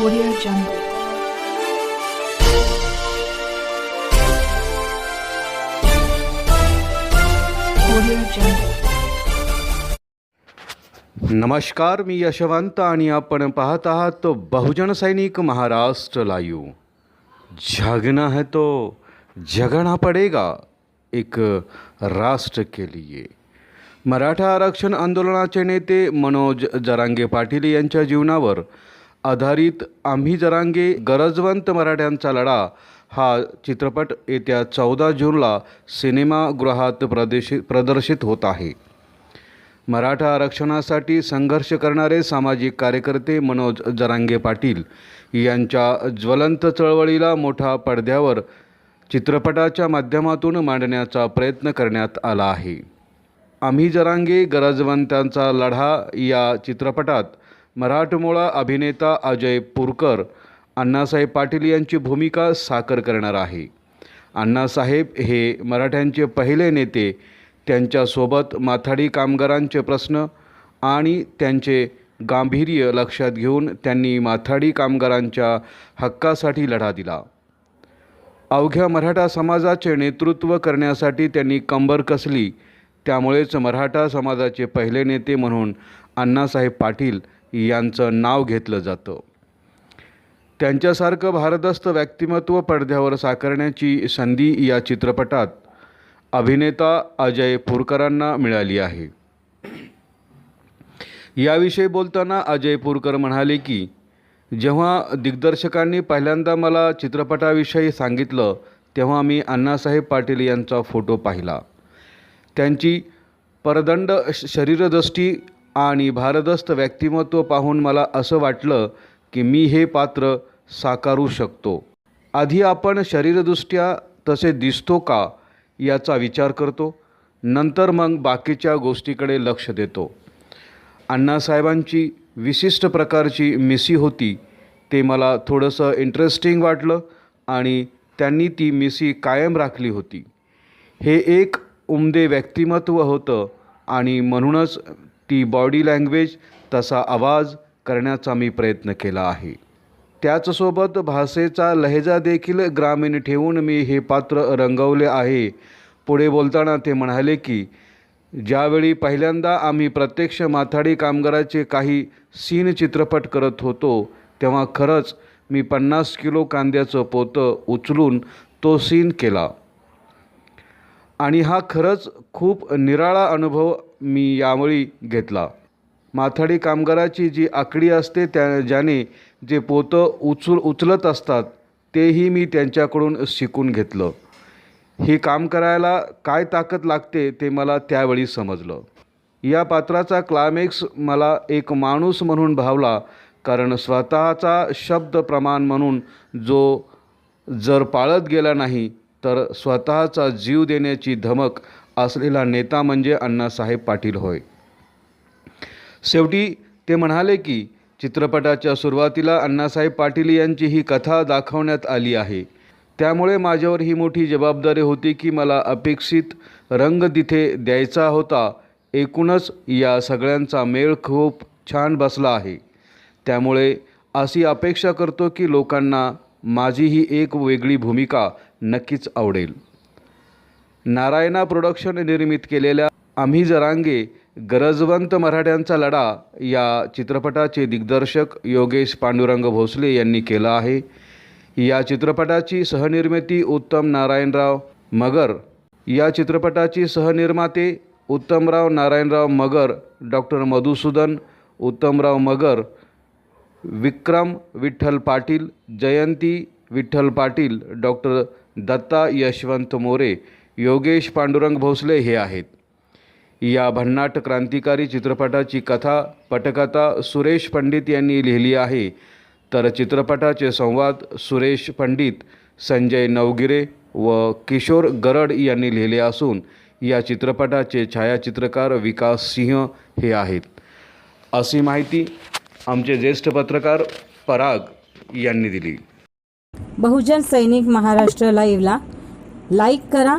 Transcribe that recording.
Audio Jungle. Audio Jungle. नमस्कार मी यशवंत आणि आपण पाहत आहात बहुजन सैनिक महाराष्ट्र लाईव्ह जगना है तो जगना पडेगा एक राष्ट्र के लिए मराठा आरक्षण आंदोलनाचे नेते मनोज जरांगे पाटील यांच्या जीवनावर आधारित आम्ही जरांगे गरजवंत मराठ्यांचा लढा. हा चित्रपट येत्या चौदा जूनला सिनेमागृहात प्रदेशित प्रदर्शित होत आहे. मराठा आरक्षणासाठी संघर्ष करणारे सामाजिक कार्यकर्ते मनोज जरांगे पाटील यांच्या ज्वलंत चळवळीला मोठा पडद्यावर चित्रपटाच्या माध्यमातून मांडण्याचा प्रयत्न करण्यात आला आहे. आम्ही जरांगे गरजवंतांचा लढा या चित्रपटात मराठमोळा अभिनेता अजय पुरकर अण्णासाहेब पाटील यांची भूमिका साकार करणार आहे. अण्णासाहेब हे मराठ्यांचे पहिले नेते त्यांच्यासोबत माथाडी कामगारांचे प्रश्न आणि त्यांचे गांभीर्य लक्षात घेऊन त्यांनी माथाडी कामगारांच्या हक्कासाठी लढा दिला. अवघ्या मराठा समाजाचे नेतृत्व करण्यासाठी त्यांनी कंबर कसली त्यामुळेच मराठा समाजाचे पहिले नेते म्हणून अण्णासाहेब पाटील यांचं नाव घेतलं जातं. त्यांच्यासारखं भारदस्त व्यक्तिमत्व पडद्यावर साकारण्याची संधी या चित्रपटात अभिनेता अजय पुरकरांना मिळाली आहे. याविषयी बोलताना अजय पुरकर म्हणाले की जेव्हा दिग्दर्शकांनी पहिल्यांदा मला चित्रपटाविषयी सांगितलं तेव्हा मी अण्णासाहेब पाटील यांचा फोटो पाहिला. त्यांची परदंड श- शरीरदृष्टी आणि भारदस्त व्यक्तिमत्व पाहून मला असं वाटलं की मी हे पात्र साकारू शकतो. आधी आपण शरीरदृष्ट्या तसे दिसतो का याचा विचार करतो नंतर मग बाकीच्या गोष्टीकडे लक्ष देतो. अण्णासाहेबांची विशिष्ट प्रकारची मिसी होती ते मला थोडंसं इंटरेस्टिंग वाटलं आणि त्यांनी ती मिसी कायम राखली होती. हे एक उमदे व्यक्तिमत्व होतं आणि म्हणूनच ती बॉडी लँग्वेज तसा आवाज करण्याचा मी प्रयत्न केला आहे. त्याचसोबत भाषेचा लहेजा देखील ग्रामीण ठेवून मी हे पात्र रंगवले आहे. पुढे बोलताना ते म्हणाले की ज्यावेळी पहिल्यांदा आम्ही प्रत्यक्ष माथाडी कामगाराचे काही सीन चित्रपट करत होतो तेव्हा खरंच मी पन्नास किलो कांद्याचं पोतं उचलून तो सीन केला. आणि हा खरंच खूप निराळा अनुभव मी यावेळी घेतला. माथाडी कामगाराची जी आकडी असते त्या ज्याने जे पोतं उचल उचलत असतात तेही मी त्यांच्याकडून शिकून घेतलं. हे काम करायला काय ताकद लागते ते मला त्यावेळी समजलं. या पात्राचा क्लायमॅक्स मला एक माणूस म्हणून भावला कारण स्वतःचा शब्द प्रमाण म्हणून जो जर पाळत गेला नाही तर स्वतःचा जीव देण्याची धमक असलेला नेता म्हणजे अण्णासाहेब पाटील होय. शेवटी ते म्हणाले की चित्रपटाच्या सुरुवातीला अण्णासाहेब पाटील यांची ही कथा दाखवण्यात आली आहे. त्यामुळे माझ्यावर ही मोठी जबाबदारी होती की मला अपेक्षित रंग तिथे द्यायचा होता. एकूणच या सगळ्यांचा मेळ खूप छान बसला आहे. त्यामुळे अशी अपेक्षा करतो की लोकांना माझी ही एक वेगळी भूमिका नक्कीच आवडेल. नारायणा प्रोडक्शन निर्मित केलेल्या आम्ही जरांगे गरजवंत मराठ्यांचा लढा या चित्रपटाचे दिग्दर्शक योगेश पांडुरंग भोसले यांनी केला आहे. या चित्रपटाची सहनिर्मिती उत्तम नारायणराव मगर या चित्रपटाची सहनिर्माते उत्तमराव नारायणराव मगर डॉक्टर मधुसूदन उत्तमराव मगर विक्रम विठ्ठल पाटील जयंती विठ्ठल पाटील डॉक्टर दत्ता यशवंत मोरे योगेश पांडुरंग भोसले हे आहेत. या भन्नाट क्रांतिकारी चित्रपटाची कथा पटकथा सुरेश पंडित यांनी लिहिली आहे. तर चित्रपटाचे संवाद सुरेश पंडित संजय नवगिरे व किशोर गरड यांनी लिहिले असून या चित्रपटाचे छायाचित्रकार विकास सिंह हे आहेत. अशी माहिती आमचे ज्येष्ठ पत्रकार पराग यांनी दिली. बहुजन सैनिक महाराष्ट्र लाईव्हला लाईक करा